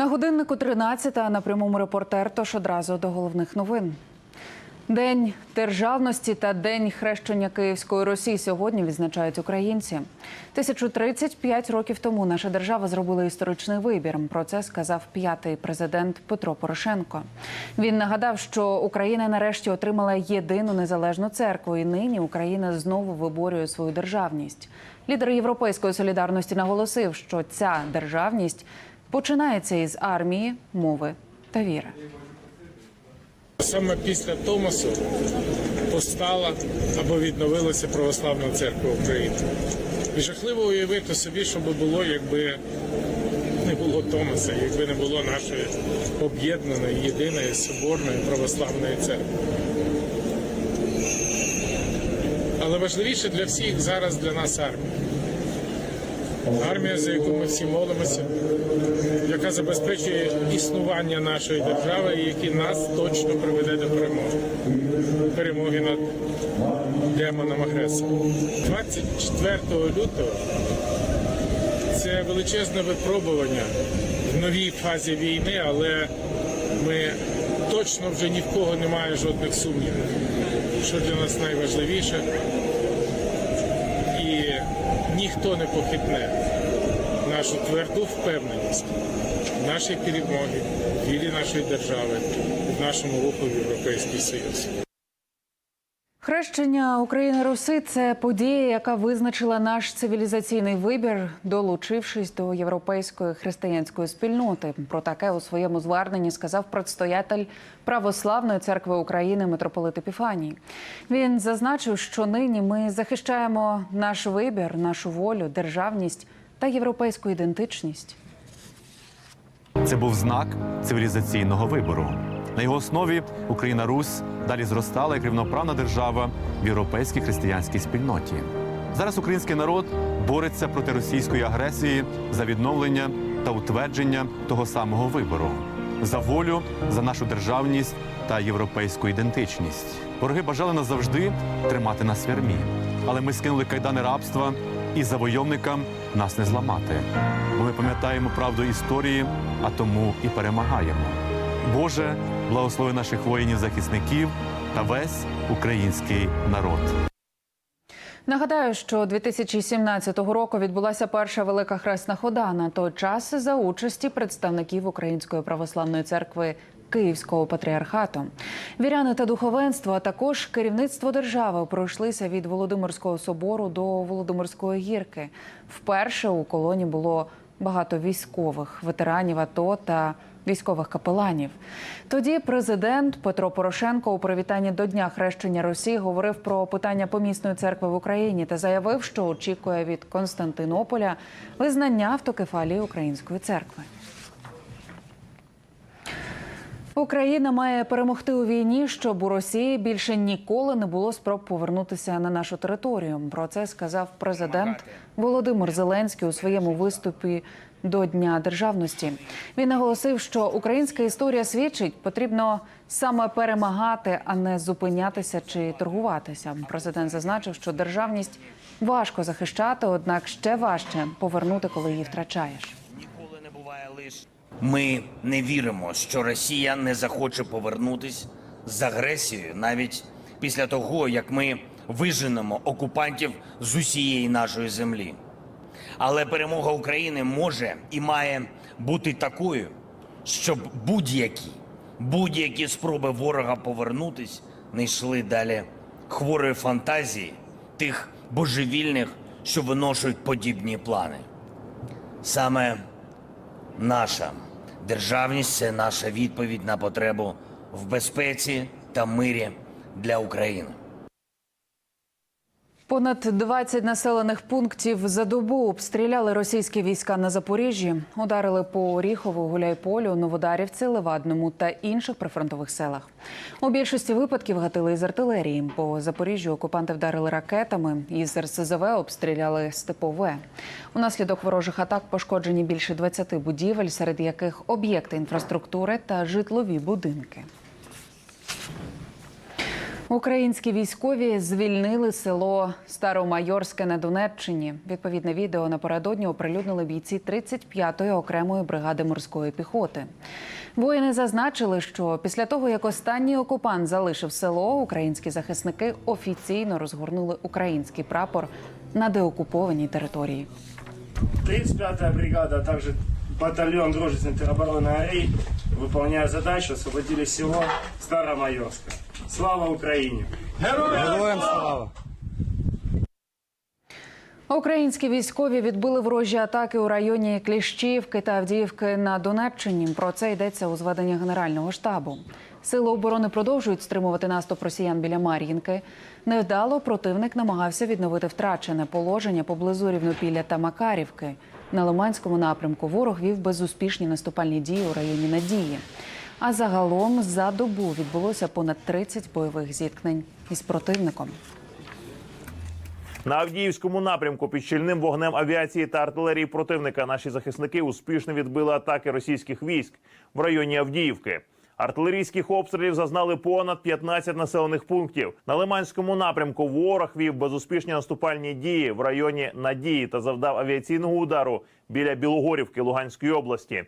На годиннику 13 а на прямому репортер. Тож одразу до головних новин. День державності та день хрещення Київської Росії сьогодні відзначають українці. 1035 років тому наша держава зробила історичний вибір. Про це сказав п'ятий президент Петро Порошенко. Він нагадав, що Україна нарешті отримала єдину незалежну церкву, і нині Україна знову виборює свою державність. Лідер європейської солідарності наголосив, що ця державність починається із армії, мови та віри. Саме після Томасу постала або відновилася православна церква України. І жахливо уявити собі, що би було, якби не було Томаса, якби не було нашої об'єднаної, єдиної соборної православної церкви. Але важливіше для всіх зараз для нас армія. Армія, за яку ми всі молимося, яка забезпечує існування нашої держави і який нас точно приведе до перемоги. Перемоги над демоном агресором. 24 лютого це величезне випробування в новій фазі війни, але ми точно вже ні в кого немає жодних сумнівів, що для нас найважливіше. Ніхто не похитне нашу тверду впевненість в нашій перемоги, вірі нашої держави, в нашому руху в Європейський Союз. Хрещення України Руси це подія, яка визначила наш цивілізаційний вибір, долучившись до європейської християнської спільноти. Про таке у своєму зверненні сказав предстоятель Православної церкви України митрополит Епіфаній. Він зазначив, що нині ми захищаємо наш вибір, нашу волю, державність та європейську ідентичність. Це був знак цивілізаційного вибору. На його основі Україна Русь далі зростала як рівноправна держава в європейській християнській спільноті. Зараз український народ бореться проти російської агресії за відновлення та утвердження того самого вибору за волю, за нашу державність та європейську ідентичність. Вороги бажали нас завжди тримати на свярмі, але ми скинули кайдани рабства і завойовникам нас не зламати. Бо ми пам'ятаємо правду історії, а тому і перемагаємо. Боже, благослови наших воїнів-захисників та весь український народ. Нагадаю, що 2017 року відбулася перша велика хресна хода на той час за участі представників Української православної церкви Київського патріархату. Віряни та духовенство, а також керівництво держави пройшлися від Володимирського собору до Володимирської гірки. Вперше у колоні було багато військових, ветеранів АТО та військових капеланів. Тоді президент Петро Порошенко у привітанні до Дня хрещення Росії говорив про питання помісної церкви в Україні та заявив, що очікує від Константинополя визнання автокефалії Української церкви. Україна має перемогти у війні, щоб у Росії більше ніколи не було спроб повернутися на нашу територію. Про це сказав президент Володимир Зеленський у своєму виступі до Дня державності. Він наголосив, що українська історія свідчить, потрібно саме перемагати, а не зупинятися чи торгуватися. Президент зазначив, що державність важко захищати, однак ще важче повернути, коли її втрачаєш. Ніколи не буває лише. Ми не віримо, що Росія не захоче повернутись з агресією навіть після того, як ми виженемо окупантів з усієї нашої землі. Але перемога України може і має бути такою, щоб будь-які будь-які спроби ворога повернутись не йшли далі хворої фантазії тих божевільних, що виношують подібні плани. Саме Наша державність це наша відповідь на потребу в безпеці та мирі для України. Понад 20 населених пунктів за добу обстріляли російські війська на Запоріжжі. Ударили по Оріхову, Гуляйполю, Новодарівці, Левадному та інших прифронтових селах. У більшості випадків гатили із артилерії. По Запоріжжю окупанти вдарили ракетами. Із РСЗВ обстріляли степове. Унаслідок ворожих атак пошкоджені більше 20 будівель, серед яких об'єкти інфраструктури та житлові будинки. Українські військові звільнили село Старомайорське на Донеччині. Відповідне відео напередодні оприлюднили бійці 35-ї окремої бригади морської піхоти. Воїни зазначили, що після того, як останній окупант залишив село, українські захисники офіційно розгорнули український прапор на деокупованій території. 35-я бригада, а также батальон дружественной теробороны «Арей» выполняя задачу, освободили село Старомайорское. Слава Украине! Українські військові відбили ворожі атаки у районі Кліщівки та Авдіївки на Донеччині. Про це йдеться у зведенні Генерального штабу. Сили оборони продовжують стримувати наступ росіян біля Мар'їнки. Невдало противник намагався відновити втрачене положення поблизу Рівнопілля та Макарівки. На Лиманському напрямку ворог вів безуспішні наступальні дії у районі Надії. А загалом за добу відбулося понад 30 бойових зіткнень із противником. На Авдіївському напрямку під щільним вогнем авіації та артилерії противника наші захисники успішно відбили атаки російських військ в районі Авдіївки. Артилерійських обстрілів зазнали понад 15 населених пунктів. На Лиманському напрямку ворог вів безуспішні наступальні дії в районі Надії та завдав авіаційного удару біля Білогорівки Луганської області.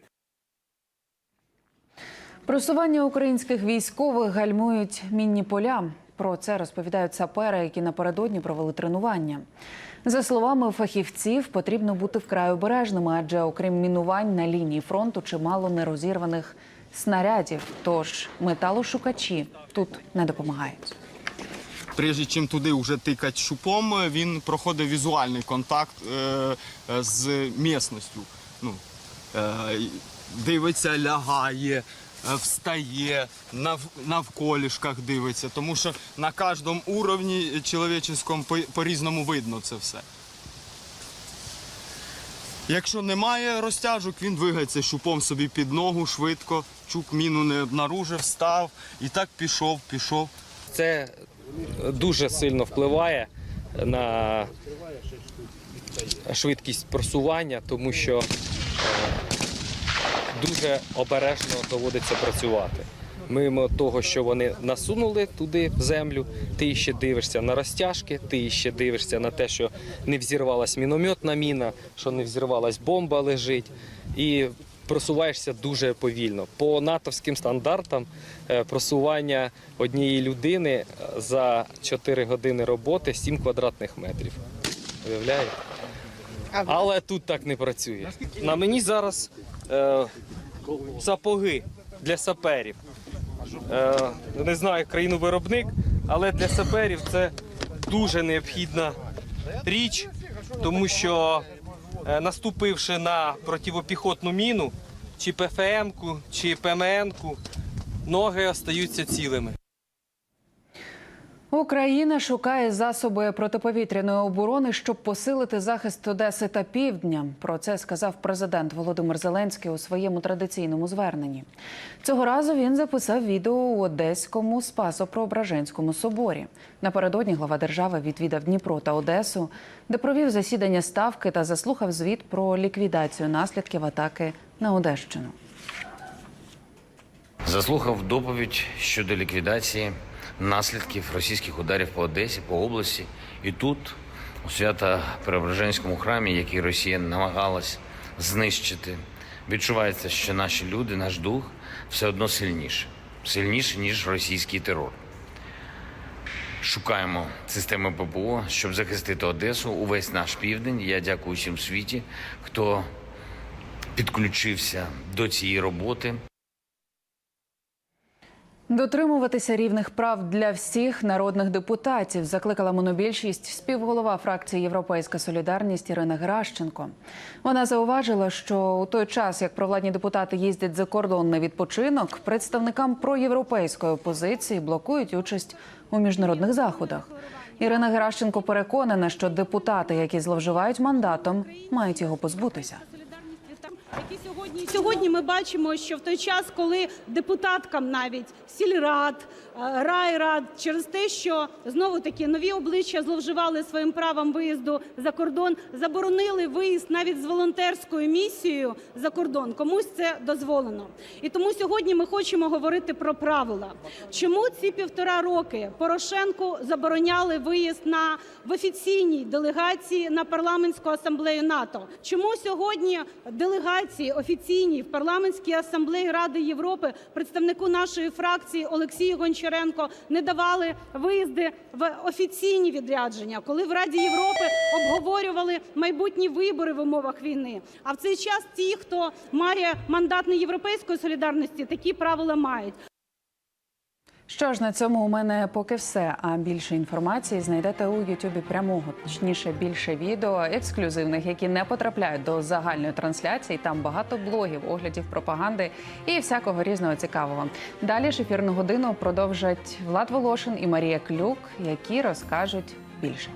Просування українських військових гальмують мінні поля. Про це розповідають сапери, які напередодні провели тренування. За словами фахівців, потрібно бути вкрай обережними, адже окрім мінувань на лінії фронту чимало нерозірваних снарядів. Тож металошукачі тут не допомагають. Прежде чим туди вже тикати шупом, він проходить візуальний контакт е, з місністю. Ну, е, дивиться, лягає, встає, нав, навколішках дивиться, тому що на кожному уровні чоловіческому по- по-різному видно це все. Якщо немає розтяжок, він двигається шупом собі під ногу швидко, чук міну не обнаружив, став і так пішов, пішов. Це дуже сильно впливає на швидкість просування, тому що е, дуже обережно доводиться працювати. Мимо того, що вони насунули туди в землю, ти ще дивишся на розтяжки, ти ще дивишся на те, що не взірвалась мінометна міна, що не взірвалась бомба лежить. І просуваєшся дуже повільно. По натовським стандартам е, просування однієї людини е, за 4 години роботи 7 квадратних метрів. Уявляєте? Але тут так не працює. На мені зараз е, сапоги для саперів. Е, не знаю країну виробник, але для саперів це дуже необхідна річ, тому що е, наступивши на противопіхотну міну, чи ПФМ-ку, чи ПМН-ку, ноги остаються цілими. Україна шукає засоби протиповітряної оборони, щоб посилити захист Одеси та Півдня. Про це сказав президент Володимир Зеленський у своєму традиційному зверненні. Цього разу він записав відео у Одеському Спасо-Преображенському соборі. Напередодні глава держави відвідав Дніпро та Одесу, де провів засідання ставки та заслухав звіт про ліквідацію наслідків атаки на Одещину. Заслухав доповідь щодо ліквідації наслідків російських ударів по Одесі, по області. І тут, у свято-преображенському храмі, який Росія намагалась знищити, відчувається, що наші люди, наш дух все одно сильніше, сильніше, ніж російський терор. Шукаємо системи ППО, щоб захистити Одесу, увесь наш південь. Я дякую всім світі, хто підключився до цієї роботи. Дотримуватися рівних прав для всіх народних депутатів закликала монобільшість співголова фракції Європейська Солідарність Ірина Геращенко. Вона зауважила, що у той час, як провладні депутати їздять за кордон на відпочинок, представникам проєвропейської опозиції блокують участь у міжнародних заходах. Ірина Геращенко переконана, що депутати, які зловживають мандатом, мають його позбутися. Які сьогодні сьогодні ми бачимо, що в той час, коли депутаткам навіть сільрад, е, райрад, через те, що знову таки нові обличчя зловживали своїм правом виїзду за кордон, заборонили виїзд навіть з волонтерською місією за кордон. Комусь це дозволено. І тому сьогодні ми хочемо говорити про правила. Чому ці півтора роки Порошенку забороняли виїзд на в офіційній делегації на парламентську асамблею НАТО? Чому сьогодні делегації офіційній в парламентській асамблеї Ради Європи представнику нашої фракції Олексію Гончаренко не давали виїзди в офіційні відрядження, коли в Раді Європи обговорювали майбутні вибори в умовах війни? А в цей час ті, хто має мандат не європейської солідарності, такі правила мають. Що ж на цьому у мене поки все. А більше інформації знайдете у Ютубі прямого, точніше більше відео ексклюзивних, які не потрапляють до загальної трансляції. Там багато блогів, оглядів, пропаганди і всякого різного цікавого. Далі ж ефірну годину продовжать Влад Волошин і Марія Клюк, які розкажуть більше.